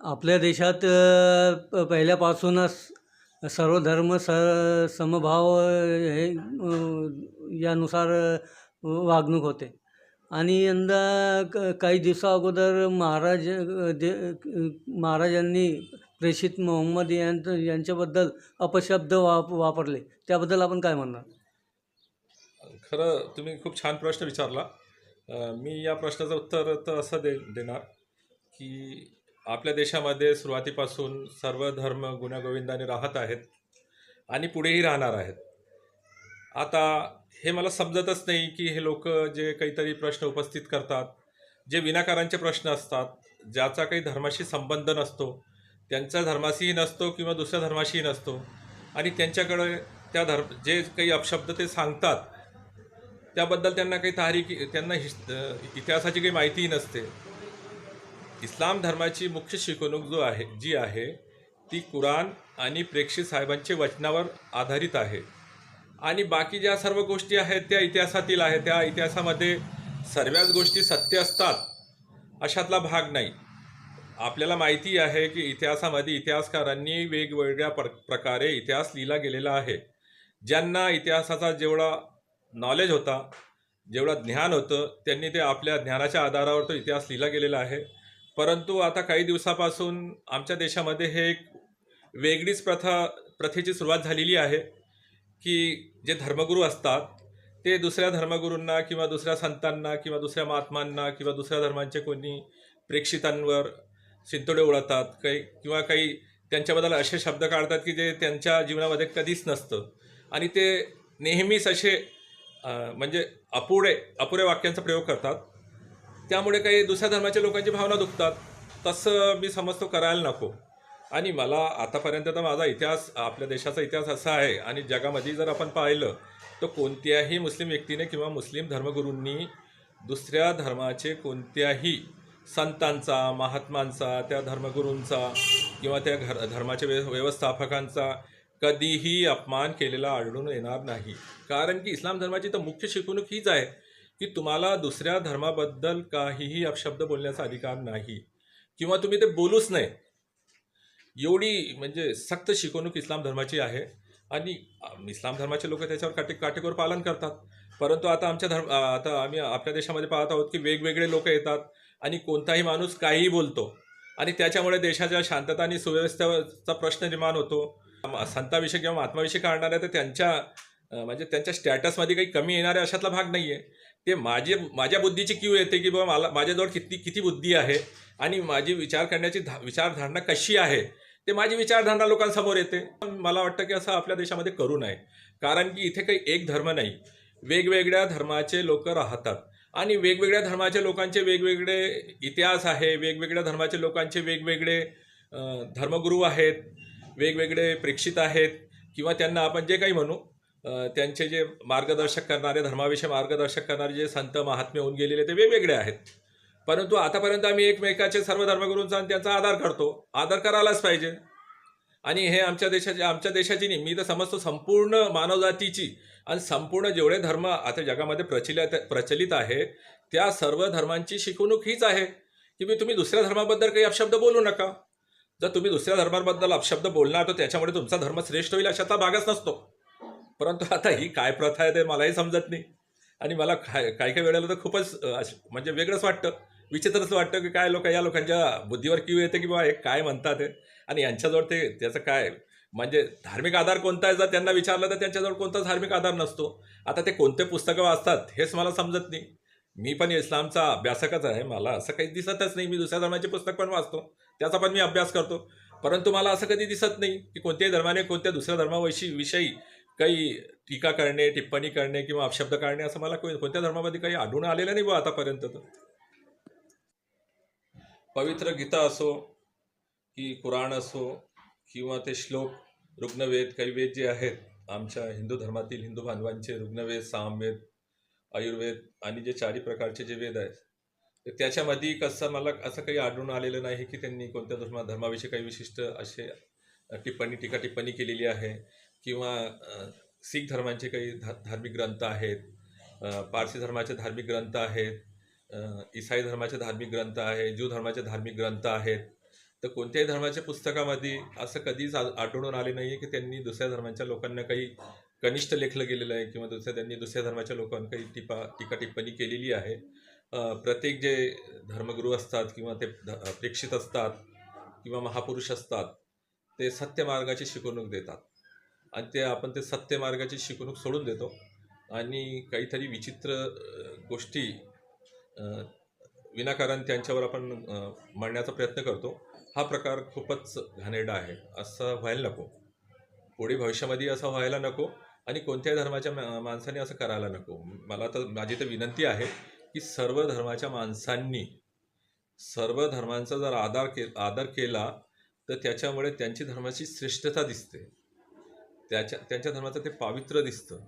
आपल्या देशात प- पहिल्यापासूनच सर्व धर्म स समभाव हे यानुसार वागणूक होते. आणि यंदा क काही दिवसा अगोदर महाराज दे महाराजांनी प्रेषित मोहम्मद यांचं यांच्याबद्दल अपशब्द वाप वापरले. त्याबद्दल आपण काय म्हणणार? खरं तुम्ही खूप छान प्रश्न विचारला. मी या प्रश्नाचं उत्तर तर असं दे देणार की आपल्या देशामध्ये सुरुवातीपासून सर्व धर्म गुण्यागोविंदाने राहत आहेत आणि पुढेही राहणार आहेत. आता हे मला समजतच नाही की हे लोक जे काहीतरी प्रश्न उपस्थित करतात जे विनाकारांचे प्रश्न असतात ज्याचा काही धर्माशी संबंध नसतो त्यांचा धर्माशीही नसतो किंवा दुसऱ्या धर्माशीही नसतो आणि त्यांच्याकडे त्या धर्म जे काही अपशब्द ते सांगतात त्याबद्दल त्यांना काही तारीख त्यांना हिस इतिहासाची काही माहितीही नसते. इस्लाम धर्माची मुख्य शिकवणूक जो आहे जी आहे ती कुराण आणि प्रेक्षित साहेबांचे वचनावर आधारित आहे. आणि बाकी ज्या सर्व गोष्टी आहेत त्या इतिहासातील आहेत त्या इतिहासामध्ये सर्वच गोष्टी सत्य असतात अशातला भाग नाही. आपल्याला माहिती आहे की इतिहासामध्ये इतिहासकारांनी वेगवेगळ्या प्र प्रकारे इतिहास लिहिला गेलेला आहे. ज्यांना इतिहासाचा जेवढा नॉलेज होता जेवढं ज्ञान होतं त्यांनी ते आपल्या ज्ञानाच्या आधारावर तो इतिहास लिहिला गेलेला आहे. परंतु आता काही दिवसापासून आमच्या देशामध्ये हे एक वेगळीच प्रथा प्रथेची सुरुवात झालेली आहे की जे धर्मगुरू असतात ते दुसऱ्या धर्मगुरूंना किंवा दुसऱ्या संतांना किंवा दुसऱ्या महात्मांना किंवा दुसऱ्या धर्मांचे कोणी प्रेक्षितांवर शिंतोडे उडतात काही किंवा काही त्यांच्याबद्दल असे शब्द काढतात की जे त्यांच्या जीवनामध्ये कधीच नसतं. आणि ते नेहमीच असे म्हणजे अपुरे अपुऱ्या वाक्यांचा प्रयोग करतात. त्यामुळे काही दुसऱ्या धर्माच्या लोकांची भावना दुखतात. तसं मी समजतो करायला नको. आणि मला आतापर्यंत तर माझा इतिहास आपल्या देशाचा इतिहास असा आहे आणि जगामध्ये जर आपण पाहिलं तर कोणत्याही मुस्लिम व्यक्तीने किंवा मुस्लिम धर्मगुरूंनी दुसऱ्या धर्माचे कोणत्याही संतांचा महात्मांचा त्या धर्मगुरूंचा किंवा त्या घर धर्माच्या व्य व्यवस्थापकांचा कधीही अपमान केलेला आढळून येणार नाही. कारण की इस्लाम धर्माची तर मुख्य शिकवणूक हीच आहे. की तुम्हाला दुसऱ्या धर्माबद्दल काहीही अपशब्द बोलण्याचा अधिकार नाही. किंवा तुम्ही ते बोलूच नाही एवढी म्हणजे सक्त शिकवणूक इस्लाम धर्माची आहे. आणि इस्लाम धर्माचे लोक त्याच्यावर काटे काटेकोर पालन करतात. परंतु आता आमच्या धर्म आता आम्ही आपल्या देशामध्ये पाहत आहोत की वेगवेगळे लोक येतात आणि कोणताही माणूस काहीही बोलतो. आणि त्याच्यामुळे देशाच्या शांतता आणि सुव्यवस्थेचा प्रश्न निर्माण होतो. संताविषयी किंवा महात्माविषयी काढणाऱ्या तर त्यांच्या म्हणजे त्यांच्या स्टॅटसमध्ये काही कमी येणाऱ्या अशातला भाग नाही आहे ते माझे माझ्या बुद्धीची क्यू येते की बाबा मला माझ्याजवळ किती किती बुद्धी आहे आणि माझी विचार करण्याची धा विचारधारणा कशी आहे ते माझी विचारधारणा लोकांसमोर येते. मला वाटतं की असं आपल्या देशामध्ये करू नये. कारण की इथे काही एक धर्म नाही. वेगवेगळ्या धर्माचे लोक राहतात. आणि वेगवेगळ्या धर्माच्या लोकांचे वेगवेगळे इतिहास आहे. वेगवेगळ्या धर्माचे लोकांचे वेगवेगळे धर्मगुरू आहेत. वेगवेगळे प्रेक्षित आहेत. किंवा त्यांना आपण जे काही म्हणू त्यांचे जे मार्गदर्शक करणारे धर्माविषयी मार्गदर्शक करणारे जे संत महात्मे होऊन गेलेले ते वेगवेगळे आहेत. परंतु आतापर्यंत आम्ही एकमेकाचे सर्व धर्मगुरूंचा आणि त्यांचा आदर करतो. आदर करायलाच पाहिजे. आणि हे आमच्या देशाची आमच्या देशाची नाही मी तर समजतो संपूर्ण मानवजातीची आणि संपूर्ण जेवढे धर्म आता जगामध्ये प्रचलित प्रचलित आहे त्या सर्व धर्मांची शिकवणूक हीच आहे की मी तुम्ही दुसऱ्या धर्माबद्दल काही अपशब्द बोलू नका. जर तुम्ही दुसऱ्या धर्माबद्दल अपशब्द बोलणार तर त्याच्यामुळे तुमचा धर्म श्रेष्ठ होईल अशाचा भागच नसतो. परंतु आता ही काय प्रथा आहे ते मलाही समजत नाही. आणि मला काय काही काही वेळेला तर खूपच म्हणजे वेगळंच वाटतं. विचित्रच वाटतं की काय लोक या लोकांच्या बुद्धीवर क्यू येते की बाबा हे काय म्हणतात ते आणि यांच्याजवळ ते त्याचं काय? म्हणजे धार्मिक आधार कोणता आहे जर त्यांना विचारलं तर त्यांच्याजवळ कोणताच धार्मिक आधार नसतो. आता ते कोणते पुस्तकं वाचतात हेच मला समजत नाही. मी पण इस्लामचा अभ्यासकच आहे. मला असं काही दिसतच नाही. मी दुसऱ्या धर्माचे पुस्तक पण वाचतो. त्याचा पण मी अभ्यास करतो. परंतु मला असं कधी दिसत नाही की कोणत्याही धर्माने कोणत्या दुसऱ्या धर्माविषयी विषयी काही टीका करणे टिप्पणी करणे किंवा अपशब्द काढणे असं मला कोणत्या धर्मामध्ये काही आढळून आलेलं नाही बा आतापर्यंत तर. पवित्र गीता असो की कुराण असो किंवा ते श्लोक रुग्णवेद काही वेद जे आहेत आमच्या हिंदू धर्मातील हिंदू बांधवांचे रुग्णवेद सामवेद आयुर्वेद आणि जे चारी प्रकारचे जे वेद आहेत तर त्याच्यामध्ये कसं मला असं काही आढळून आलेलं नाही की त्यांनी कोणत्या धर्मा धर्माविषयी काही विशिष्ट असे टिप्पणी टीका टिप्पणी केलेली आहे. किंवा सिख शीख धर्मांचे काही धा धार्मिक ग्रंथ आहेत पारसी धर्माचे धार्मिक ग्रंथ आहेत ईसाई धर्माचे धार्मिक ग्रंथ आहे ज्यू धर्माचे धार्मिक ग्रंथ आहेत. तर कोणत्याही धर्माच्या पुस्तकामध्ये असं कधीच आ- आढळून आले नाही आहे की त्यांनी दुसऱ्या धर्माच्या लोकांना काही कनिष्ठ लेखलं गेलेलं आहे किंवा दुसऱ्या त्यांनी दुसऱ्या धर्माच्या लोकांना काही टिपा टीका टिप्पणी केलेली आहे. प्रत्येक जे धर्मगुरू असतात किंवा ते ध- प्रेक्षित असतात किंवा महापुरुष असतात ते सत्य मार्गाची शिकवणूक देतात. आणि ते आपण ते सत्य मार्गाची शिकवणूक सोडून देतो. आणि काहीतरी विचित्र गोष्टी विनाकारण त्यांच्यावर आपण मांडण्याचा प्रयत्न करतो. हा प्रकार खूपच घाणेरडा आहे. असं व्हायला नको. पुढे भविष्यामध्ये असं व्हायला नको आणि कोणत्याही धर्माच्या मा- माणसाने असं करायला नको. मला तर माझी तर विनंती आहे की सर्व धर्माच्या माणसांनी सर्व धर्मांचा जर आधार के आदर केला तर त्याच्यामुळे त्यांची धर्माची श्रेष्ठता दिसते. त्याच्या त्यांच्या धर्माचं ते पावित्र्य दिसतं.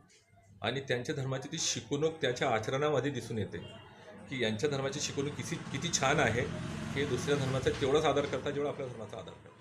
आणि त्यांच्या धर्माची ती शिकवणूक त्याच्या आचरणामध्ये दिसून येते. की यांच्या धर्माची शिकवणूक किती किती छान आहे हे दुसऱ्या धर्माचा तेवढाच आदर करतात जेवढा आपल्या धर्माचा आदर करतात